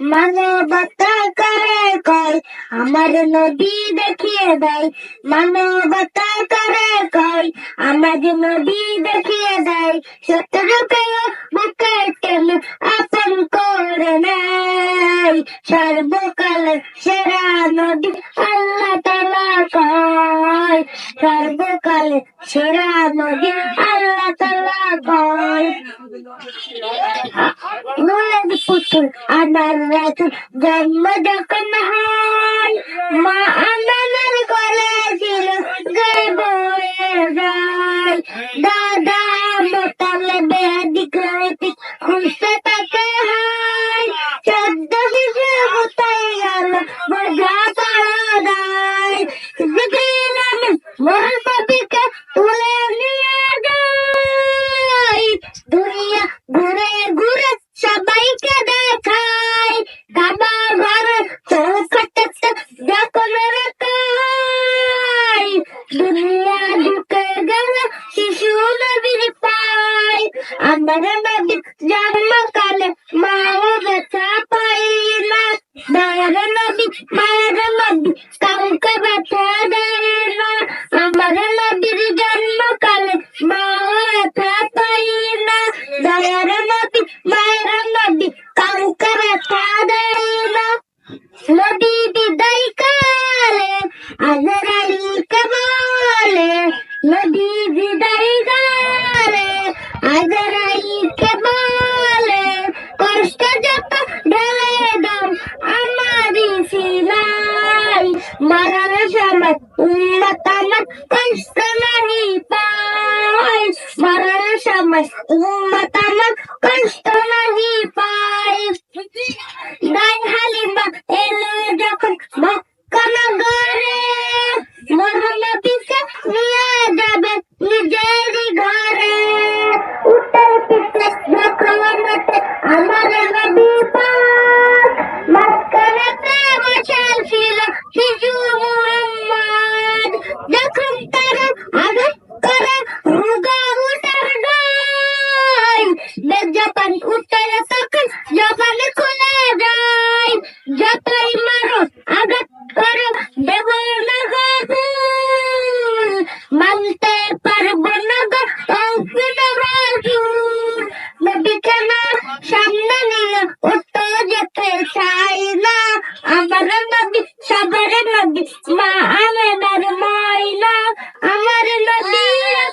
মানবতা করে কয়, আমার নদী দেখিয়ে দেয়। মানবতা করে কয়, আমার নদী দেখিয়ে দেয়। শত্রুকে বুকে আপন করে নেয়? সর্বকাল সেরা নদী সর্বকাল সেরা নদী আল্লাহ তালা কয় মুলাদ পুতুল আনার রাতুল জন্ম যখন হয়। মা আনানের গলে আমার নবীর জন্মকালে মাও ব্যথা পাই না দয়ার নবী মায়ের নবী কাউকে ব্যথা দেয় না আমার নবীর জন্মকালে মাও ব্যথা পাই না দয়ার নবী মায়ের নবী কাউকে ব্যথা দেয় না নদী বিদায় Bana şemet ummetanak kaçtırmayı pay. Bana şemet ummetanak kaçtırmayı pay. চাই না আমার নবী সবার নবী মা আমেনার ময়না আমার নবী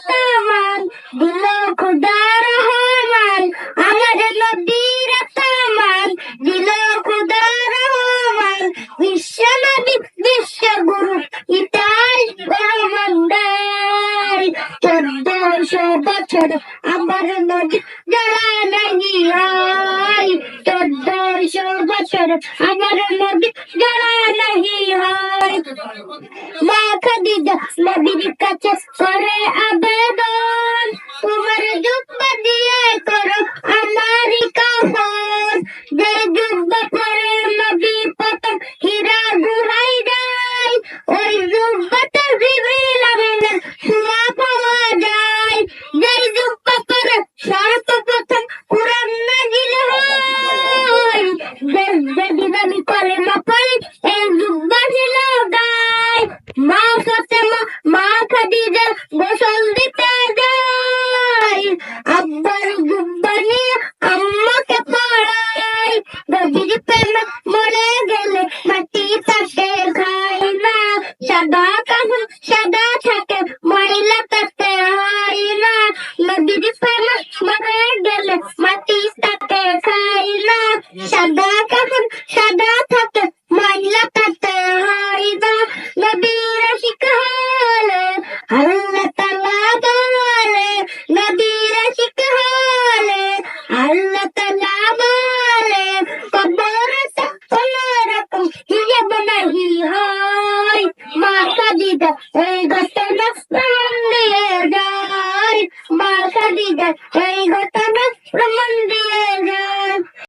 রহমান দিল খুদা রহমান আমার নবী রহমান দিল খুদা রহমান বিশ্ব নবী বিশ্ব গুরু, ইতাই রহমান চোদ্দশো বছর আমার নদী জড়া নাহি হয় চোদ্দশো বছর আমার নদী জড়া নাহি হয় মা খাদিজা নবীর গায় মা ফাতেমা মা খাদিজা এই গোটা প্রমাণ দিয়ে যায়। মার খাদিজা এই গোটা প্রমাণ দিয়ে